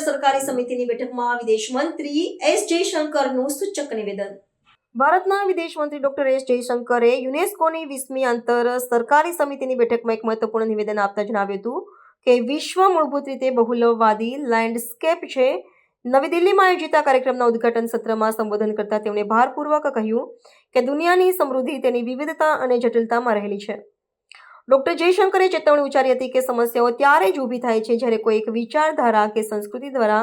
સરકારી સમિતિની બેઠકમાં વિદેશ મંત્રી એસ જયશંકરનું સૂચક નિવેદન. ભારતના વિદેશ મંત્રી ડોક્ટર એસ જયશંકરે યુનેસ્કોની વીસમી આંતર સરકારી સમિતિની બેઠકમાં એક મહત્વપૂર્ણ નિવેદન આપતા જણાવ્યું હતું કે વિશ્વ મૂળભૂત રીતે બહુલવાદી લેન્ડસ્કેપ છે. નવી દિલ્હીમાં આયોજિત આ કાર્યક્રમના ઉદ્ઘાટન સત્રમાં સંબોધન કરતા તેમણે ભારપૂર્વક કહ્યું કે દુનિયાની સમૃદ્ધિ તેની વિવિધતા અને જટિલતામાં રહેલી છે. ડોક્ટર જયશંકરે ચેતવણી ઉચ્ચારી હતી કે સમસ્યાઓ ત્યારે જ ઊભી થાય છે જ્યારે કોઈ એક વિચારધારા કે સંસ્કૃતિ દ્વારા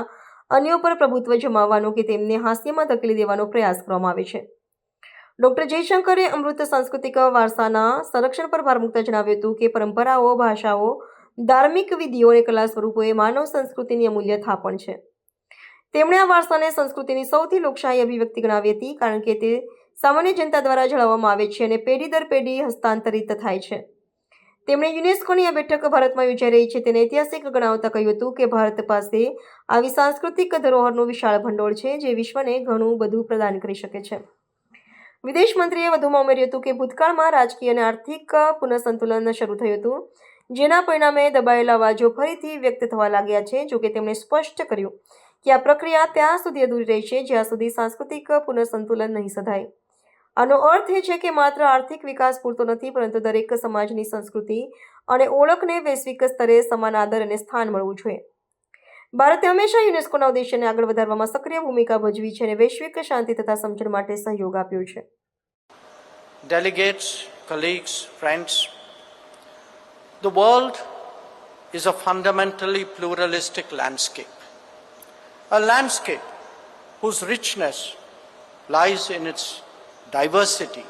અન્યો પર પ્રભુત્વ જમાવવાનો કે તેમને હાસ્યમાં ધકેલી દેવાનો પ્રયાસ કરવામાં આવે છે. ડોક્ટર જયશંકરે અમૃત સાંસ્કૃતિક વારસાના સંરક્ષણ પર ભાર મૂકતા જણાવ્યું હતું કે પરંપરાઓ, ભાષાઓ, ધાર્મિક વિધિઓ અને કલા સ્વરૂપોએ માનવ સંસ્કૃતિની અમૂલ્ય થાપણ છે. તેમણે આ વારસાને સંસ્કૃતિની સૌથી લોકશાહી અભિવ્યક્તિ ગણાવી હતી કારણ કે તે સામાન્ય જનતા દ્વારા જળવવામાં આવે છે અને પેઢી દર પેઢી હસ્તાંતરિત થાય છે. તેમણે યુનેસ્કોની આ બેઠક ભારતમાં યોજાઈ રહી છે. તેને ઐતિહાસિક ગણાવતા કહ્યું હતું કે ભારત પાસે આવી સાંસ્કૃતિક ધરોહરનું વિશાળ ભંડોળ છે જે વિશ્વને ઘણું બધું પ્રદાન કરી શકે છે. વિદેશ મંત્રીએ વધુમાં ઉમેર્યું હતું કે ભૂતકાળમાં રાજકીય અને આર્થિક પુનઃસંતુલન શરૂ થયું હતું, જેના પરિણામે દબાયેલા અવાજો ફરીથી વ્યક્ત થવા લાગ્યા છે, જોકે તેમણે સ્પષ્ટ કર્યું કે આ પ્રક્રિયા ત્યાં સુધી અધૂરી રહી છે જ્યાં સુધી સાંસ્કૃતિક પુનઃસંતુલન નહીં સધાય. આનો અર્થ એ છે કે માત્ર આર્થિક વિકાસ પૂરતો નથી પરંતુ દરેક સમાજની સંસ્કૃતિ અને ઓળખને વૈશ્વિક સ્તરે સમાન આદર અને સ્થાન મળવું જોઈએ ભારતે હંમેશા યુનેસ્કોના ઉદ્દેશ્યને આગળ વધારવામાં સક્રિય ભૂમિકા ભજવી છે અને વૈશ્વિક શાંતિ તથા સમજણ માટે સહયોગ આપ્યો છે delegates colleagues, friends, the world is a fundamentally pluralistic landscape. A landscape whose richness lies in its diversity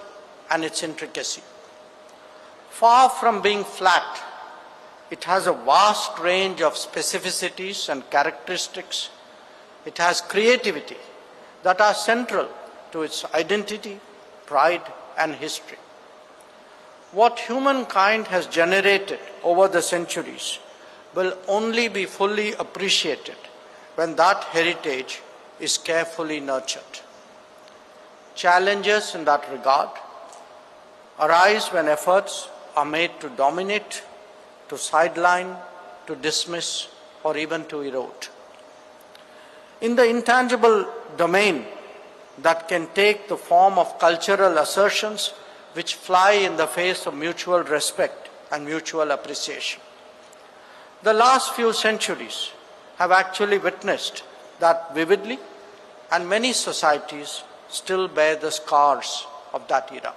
and its intricacy. Far from being flat, it has a vast range of specificities and characteristics. It has creativity that are central to its identity, pride, and history. What humankind has generated over the centuries will only be fully appreciated when that heritage is carefully nurtured. Challenges in that regard arise when efforts are made to dominate, to sideline, to dismiss, or even to erode. In the intangible domain that can take the form of cultural assertions which fly in the face of mutual respect and mutual appreciation. The last few centuries have actually witnessed that vividly, and many societies still bear the scars of that era.